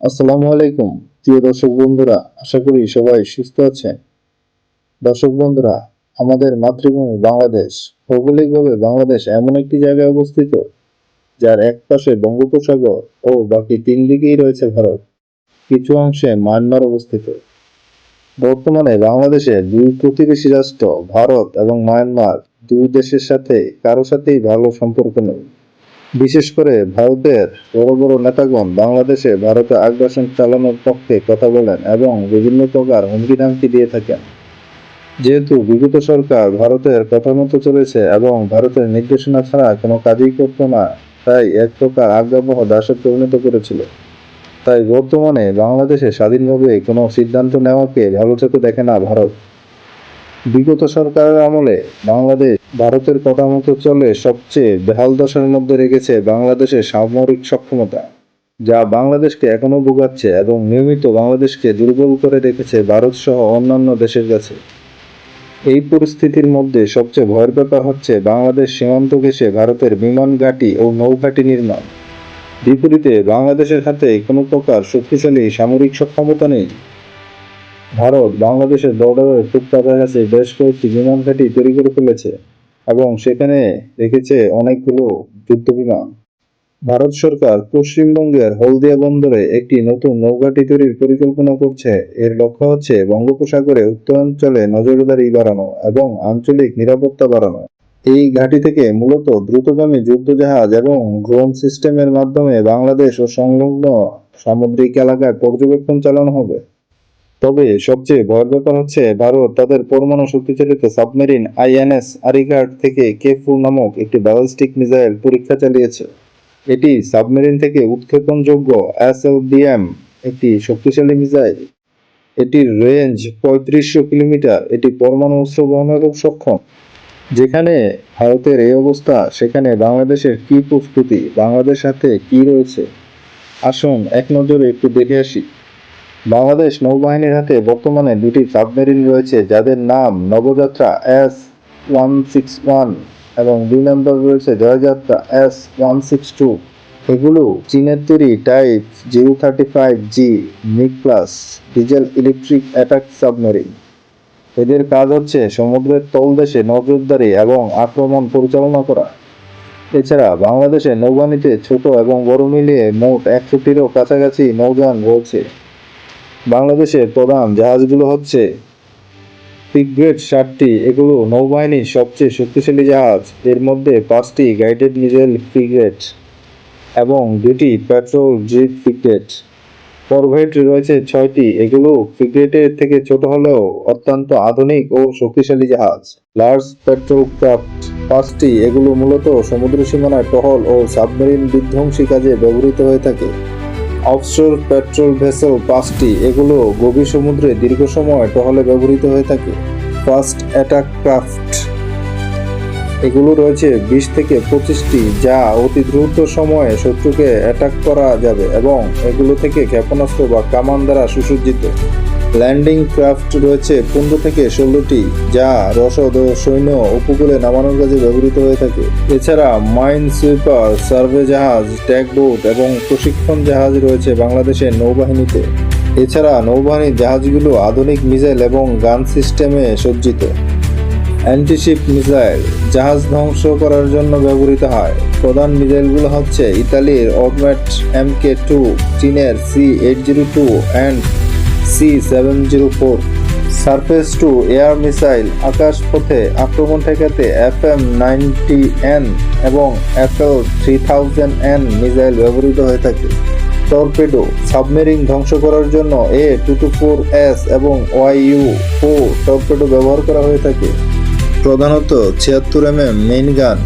আসসালামু আলাইকুম। প্রিয় দর্শক বন্ধুরা, আশা করি সবাই সুস্থ আছেন। দর্শক বন্ধুরা, আমাদের মাতৃভূমি বাংলাদেশ, ভৌগোলিকভাবে বাংলাদেশ এমন একটি জায়গায় অবস্থিত, যার এক পাশে বঙ্গোপসাগর ও বাকি তিন দিকেই রয়েছে ভারত। কিছু অংশে মায়ানমার অবস্থিত। বর্তমানে বাংলাদেশে দুই প্রতিবেশী রাষ্ট্র, ভারত এবং মায়ানমার, দুই দেশের সাথে কারও সাথেই ভালো সম্পর্ক নেই। বিশেষ করে ভারতের বড় বড় নেতাগণ বাংলাদেশে ভারতে আগ্রাসন চালানোর পক্ষে কথা বলেন এবং বিভিন্ন প্রকার হুমকি দিয়ে থাকেন। যেহেতু বিগত সরকার ভারতের কথা মতো চলেছে এবং ভারতের নির্দেশনা ছাড়া কোনো কাজই করতো না, তাই এক প্রকার আজ্ঞাবহ দাসে পরিণত করেছিল। তাই বর্তমানে বাংলাদেশে স্বাধীনভাবে কোনো সিদ্ধান্ত নেওয়াকে ভালো চোখে দেখে না ভারত। বিগত সরকারের আমলে বাংলাদেশ ভারতের কথা মতো চলে সবচেয়ে বেহাল দশার মধ্যে রেখেছে বাংলাদেশের সামরিক সক্ষমতা, যা বাংলাদেশকে এখনও ভোগাচ্ছে এবং নিয়মিত বাংলাদেশকে দুর্বল করে রেখেছে ভারত সহ অন্যান্য দেশের কাছে। এই পরিস্থিতির মধ্যে সবচেয়ে ভয়ের ব্যাপার হচ্ছে বাংলাদেশ সীমান্ত ঘেঁষে ভারতের বিমান ঘাঁটি ও নৌঘাঁটি নির্মাণ। বিপরীতে বাংলাদেশের হাতে কোনো প্রকার শক্তিশালী সামরিক সক্ষমতা নেই। ভারত বাংলাদেশের বর্ডারের খুব কাছাকাছি বেশ কয়েকটি বিমান ঘাঁটি তৈরি করে ফেলেছে এবং সেখানে রেখেছে অনেকগুলো যুদ্ধ বিমান ভারত সরকার পশ্চিমবঙ্গের হলদিয়া বন্দরে একটি নতুন নৌঘাঁটি তৈরির পরিকল্পনা করছে। এর লক্ষ্য হচ্ছে বঙ্গোপসাগরে উত্তরাঞ্চলে নজরদারি বাড়ানো এবং আঞ্চলিক নিরাপত্তা বাড়ানো। এই ঘাঁটি থেকে মূলত দ্রুতগামী যুদ্ধজাহাজ এবং ড্রোন সিস্টেমের মাধ্যমে বাংলাদেশ ও সংলগ্ন সামুদ্রিক এলাকায় পর্যবেক্ষণ চালানো হবে। তবে সবচেয়ে ভয়ের ব্যাপার হচ্ছে, ভারত তাদের পরমাণু শক্তিচালিত সাবমেরিন আইএনএস আরিঘাট থেকে কেফু নামক একটি ব্যালিস্টিক মিসাইল পরীক্ষা চালিয়েছে। এটি সাবমেরিন থেকে উৎক্ষেপণযোগ্য এসএলবিএম একটি শক্তিশালী মিসাইল। এটির রেঞ্জ পঁয়ত্রিশশো কিলোমিটার, এটি পরমাণু অস্ত্র বহনেরও সক্ষম। যেখানে ভারতের এই অবস্থা, সেখানে বাংলাদেশের কি প্রস্তুতি বাংলাদেশ সাথে কি রয়েছে? আসুন এক নজরে একটু দেখে আসি। বাংলাদেশ নৌবাহিনীর হাতে বর্তমানে দুটি সাবমেরিন রয়েছে, যাদের নাম Nabajatra S one six one এবং দুই নম্বর রয়েছে Joyjatra S one six two. এগুলো চীনের তৈরি type zero thirty five G মিক plus diesel electric attack submarine. এদের কাজ হচ্ছে সমুদ্রের তলদেশে নজরদারি এবং আক্রমণ পরিচালনা করা। এছাড়া বাংলাদেশে নৌবাহিনীতে ছোট এবং বড় মিলিয়ে মোট একশোটিরও কাছাকাছি নৌযান রয়েছে। বাংলাদেশের প্রধান জাহাজগুলো হচ্ছে ফ্রিগেট সাতটি। এগুলো নৌবাহিনীর সবচেয়ে শক্তিশালী জাহাজ। এর মধ্যে পাঁচটি গাইডেড মিসাইল ফ্রিগেট এবং দুটি পেট্রোল জিপ ফ্রিগেট করভেট রয়েছে ছয়টি। এগুলো ফ্রিগেটের থেকে ছোট হলেও অত্যন্ত আধুনিক ও শক্তিশালী জাহাজ। লার্জ পেট্রোল ক্রাফট পাঁচটি। এগুলো মূলত সমুদ্র সীমানায় টহল ও সাবমেরিন বিধ্বংসী কাজে ব্যবহৃত হয়ে থাকে। অফশোর পেট্রোল ভেসেল পাঁচটি, এগুলো গভীর সমুদ্রে দীর্ঘ সময় টহলে ব্যবহৃত হয়ে থাকে। Fast attack craft. এগুলো রয়েছে বিশ থেকে পঁচিশটি, যা অতি দ্রুত সময়ে শত্রুকে অ্যাটাক করা যাবে এবং এগুলো থেকে ক্ষেপণাস্ত্র বা কামান দ্বারা সুসজ্জিত। ল্যান্ডিং ক্রাফট রয়েছে পনেরো থেকে ষোলোটি, যা রসদ ও সৈন্য উপকূলে নামানোর কাজে ব্যবহৃত হয়ে থাকে। এছাড়া মাইন সুইপার, সার্ভে জাহাজ, ট্যাগ বোট এবং প্রশিক্ষণ জাহাজ রয়েছে বাংলাদেশের নৌবাহিনীতে। এছাড়া নৌবাহিনীর জাহাজগুলো আধুনিক মিসাইল এবং গান সিস্টেমে সজ্জিত। অ্যান্টিশিপ মিসাইল জাহাজ ধ্বংস করার জন্য ব্যবহৃত হয়। প্রধান মিসাইলগুলো হচ্ছে ইতালির অডমেট এম কে টু, চীনের C eight zero two, and C seven zero four surface to air missile আকাশপথে আক্রমণ ঠেকাতে এফ এম নাইনটি এন এবং L three thousand N missile ব্যবহৃত হয়ে থাকে। টর্পেডো সাবমেরিন ধ্বংস করার জন্য A two two four S এবং ওয়াই ইউ ফোর টর্পেডো ব্যবহার করা হয়ে থাকে। প্রধানত ছিয়াত্তর এম এম মেইন গান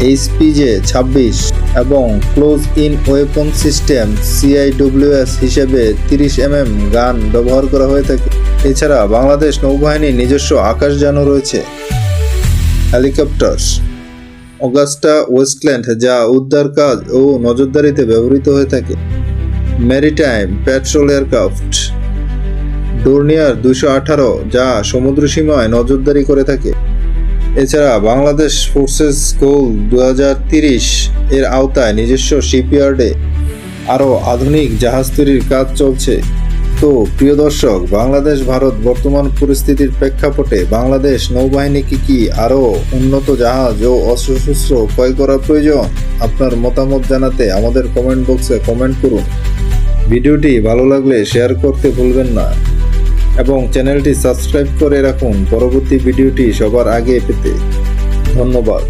এইচপিজে ছাব্বিশ এবং close in weapon system CIWS হিসেবে তিরিশ এমএম গান ব্যবহার করা হয়ে থাকে। এছাড়া বাংলাদেশ নৌবাহিনীর নিজস্ব আকাশযানও রয়েছে। হেলিকপ্টার অগাস্টা ওয়েস্টল্যান্ড যা উদ্ধার কাজ ও নজরদারিতে ব্যবহৃত হয়ে থাকে। ম্যারিটাইম পেট্রোল এয়ারক্রাফট ডোর্নিয়ার দুশো আঠারো যা সমুদ্র সীমায় নজরদারি করে থাকে। এছাড়া বাংলাদেশ ফোর্সেস গোল দু এর আওতায় নিজস্ব শিপইয়ার্ডে আরও আধুনিক জাহাজ তৈরির কাজ চলছে। তো, প্রিয় দর্শক, বাংলাদেশ, ভারত বর্তমান পরিস্থিতির প্রেক্ষাপটে বাংলাদেশ নৌবাহিনীকে কি আরও উন্নত জাহাজ ও অস্ত্রশস্ত্র ক্রয় করা প্রয়োজন? আপনার মতামত জানাতে আমাদের কমেন্ট বক্সে কমেন্ট করুন। ভিডিওটি ভালো লাগলে শেয়ার করতে ভুলবেন না। এবং চ্যানেলটি সাবস্ক্রাইব করে রাখুন। পরবর্তী ভিডিওটি সবার আগে পেতে ধন্যবাদ।